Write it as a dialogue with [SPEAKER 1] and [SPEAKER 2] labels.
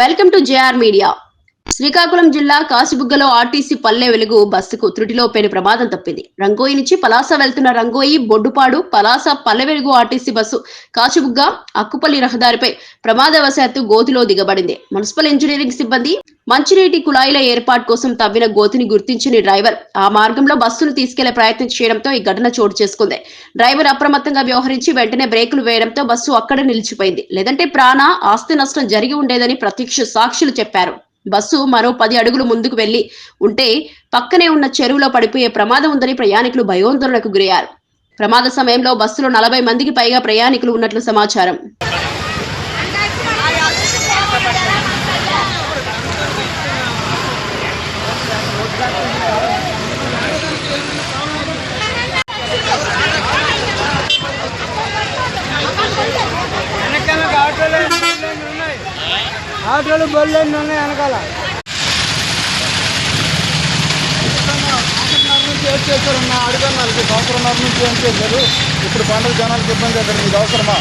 [SPEAKER 1] Welcome to JR media. Srikakulam జిల్లా కాసిబుగ్గలో RTC Palle Velugu బస్సుకు త్రుటిలో పెను ప్రమాదం తప్పింది. రంగోయి నుంచి పలాస వెళ్తున్న రంగోయి బొడ్డుపాడు పలాస పల్లె వెలుగు ఆర్టీసీ బస్సు కాచిబుగ్గ అక్కుపల్లి రహదారిపై ప్రమాదవశాత్తు గోతిలో దిగబడింది. మున్సిపల్ ఇంజనీరింగ్ సిబ్బంది మంచినీటి కుళాయిల ఏర్పాటు కోసం తవ్విన గోతిని గుర్తించిన డ్రైవర్. ఆ మార్గంలో బస్సును తీసుకెళ్ళే ప్రయత్నం చేయడంతో ఈ ఘటన చోటు చేసుకుంది. డ్రైవర్ అప్రమత్తంగా వ్యవహరించి వెంటనే బ్రేకులు వేయడంతో బస్సు అక్కడ నిలిచిపోయింది. లేదంటే ప్రాణ ఆస్తి నష్టం జరిగి ఉండేదని ప్రత్యక్ష సాక్షులు చెప్పారు. బస్సు మరో పది అడుగులు ముందుకు వెళ్ళి ఉంటే పక్కనే ఉన్న చెరువులో పడిపోయే ప్రమాదం ఉందని ప్రయాణికులు భయోందోళనకు గురయ్యారు. ప్రమాద సమయంలో బస్సులో నలభై మందికి పైగా ప్రయాణికులు ఉన్నట్లు సమాచారం
[SPEAKER 2] వెనకాల ఆటోలు బళ్ళు ఉన్నాయి ఆటోలు బళ్ళు ఉన్నాయి వెనకాల?
[SPEAKER 3] నుంచి ఏం చేశారు అడుగున్నారు సంవత్సరంన్నర నుంచి ఏం చేశారు? ఇప్పుడు పండుగ జనాలకు ఇబ్బంది అవుతుంది మీకు అవసరమా?